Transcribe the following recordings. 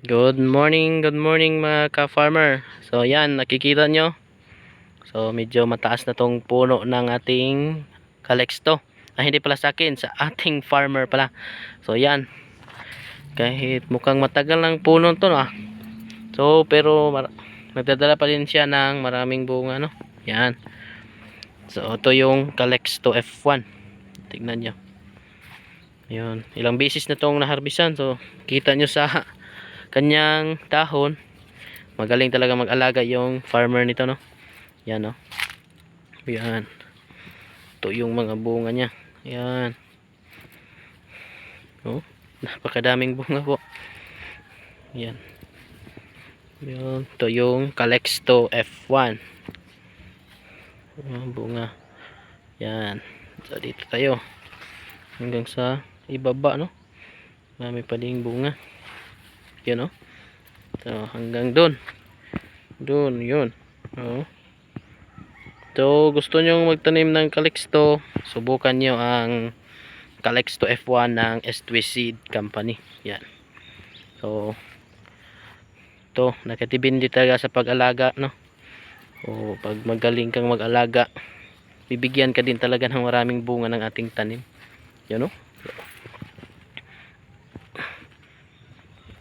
Good morning, good morning mga ka-farmer. So yan, nakikita nyo. So medyo mataas na tong puno ng ating kalexto. Ah, hindi pala sa akin, sa ating farmer pala. So yan. Kahit mukhang matagal ng puno to ah. So pero nagdadala pa rin siya ng maraming bunga no. Yan. So ito yung kalexto F1. Tignan nyo. Yun. Ilang beses na tong naharbisan. So kita nyo sa kanyang dahon. Magaling talaga mag-alaga yung farmer nito no? Yan no? Yan. Ito yung mga bunga niya. Yan. Oh napakadaming bunga po. Yan. Yun. Ito yung Calexto F1 Yung bunga. Yan. So dito tayo. Hanggang sa ibaba no? Marami pa ding bunga yun oh. So, hanggang doon. Doon, yun. Oh. So, gusto nyo magtanim ng Calixto, subukan nyo ang Calixto F1 ng S2 Seed Company. Yan. So, to nakatibindi talaga sa pag-alaga, no? O, pag magaling kang mag-alaga, bibigyan ka din talaga ng maraming bunga ng ating tanim. Yan, no?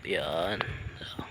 Yan. So,